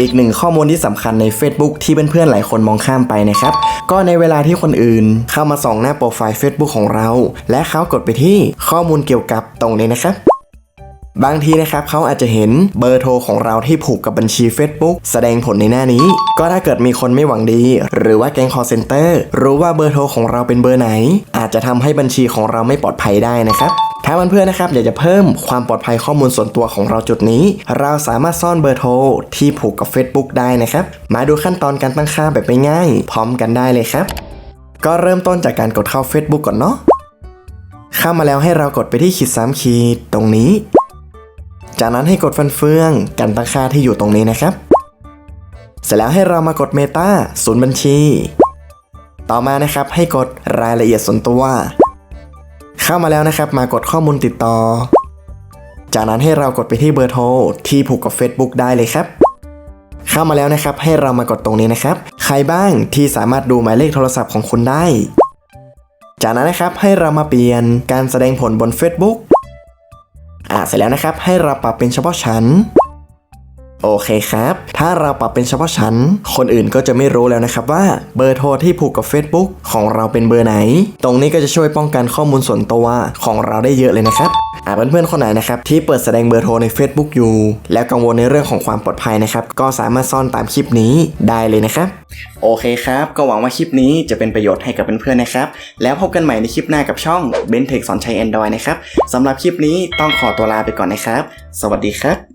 อีกหนึ่งข้อมูลที่สำคัญใน Facebook ที่เพื่อนๆหลายคนมองข้ามไปนะครับ ก็ในเวลาที่คนอื่นเข้ามาส่องหน้าโปรไฟล์ Facebook ของเรา และเขากดไปที่ข้อมูลเกี่ยวกับตรงนี้นะครับบางทีนะครับเขาอาจจะเห็นเบอร์โทรของเราที่ผูกกับบัญชี Facebook แสดงผลในหน้านี้ ก็ถ้าเกิดมีคนไม่หวังดี หรือว่าแก๊ง call center รู้ว่าเบอร์โทรของเราเป็นเบอร์ไหน อาจจะทำให้บัญชีของเราไม่ปลอดภัยได้นะครับ ถ้าเพื่อนๆนะครับอยากจะเพิ่มความปลอดภัยข้อมูลส่วนตัวของเราจุดนี้ เราสามารถซ่อนเบอร์โทรที่ผูกกับ Facebook ได้นะครับ มาดูขั้นตอนการตั้งค่าแบบง่ายๆพร้อมกันได้เลยครับ ก็เริ่มต้นจากการกดเข้า Facebook ก่อนเนาะเข้ามาแล้วให้เรากดไปที่ขีดสามขีดตรงนี้ จากนั้นให้กดฟันเฟืองกันตั้งค่าที่อยู่ตรงนี้นะครับ เสร็จแล้วให้เรามากดเมตาศูนย์บัญชี ต่อมานะครับให้กดรายละเอียดส่วนตัว เข้ามาแล้วนะครับ มากดข้อมูลติดต่อ จากนั้นให้เรากดไปที่เบอร์โทรที่ผูกกับ Facebook ได้เลยครับ เข้ามาแล้วนะครับ ให้เรามากดตรงนี้นะครับ ใครบ้างที่สามารถดูหมายเลขโทรศัพท์ของคุณได้ จากนั้นนะครับให้เรามาเปลี่ยนการแสดงผลบน Facebook อ่าเสร็จแล้วนะครับ ให้เราปรับเป็นเฉพาะชั้น โอเคครับ ถ้าเราปรับเป็นเฉพาะชั้น คนอื่นก็จะไม่รู้แล้วนะครับว่าเบอร์โทรที่ผูกกับ Facebook ของเราเป็นเบอร์ไหน ตรงนี้ก็จะช่วยป้องกันข้อมูลส่วนตัวของเราได้เยอะเลยนะครับอ่าเพื่อนๆคนไหนนะครับที่เปิดแสดงเบอร์โทรใน Facebook อยู่ แล้วกังวลในเรื่องของความปลอดภัยนะครับ ก็สามารถซ่อนตามคลิปนี้ได้เลยนะครับ โอเคครับ ก็หวังว่าคลิปนี้จะเป็นประโยชน์ให้กับเพื่อนๆนะครับ แล้วพบกันใหม่ในคลิปหน้ากับช่อง b e n t e c h สอนใช้ Android นะครับสำหรับคลิปนี้ต้องขอตัวลาไปก่อนนะครับ สวัสดีครับ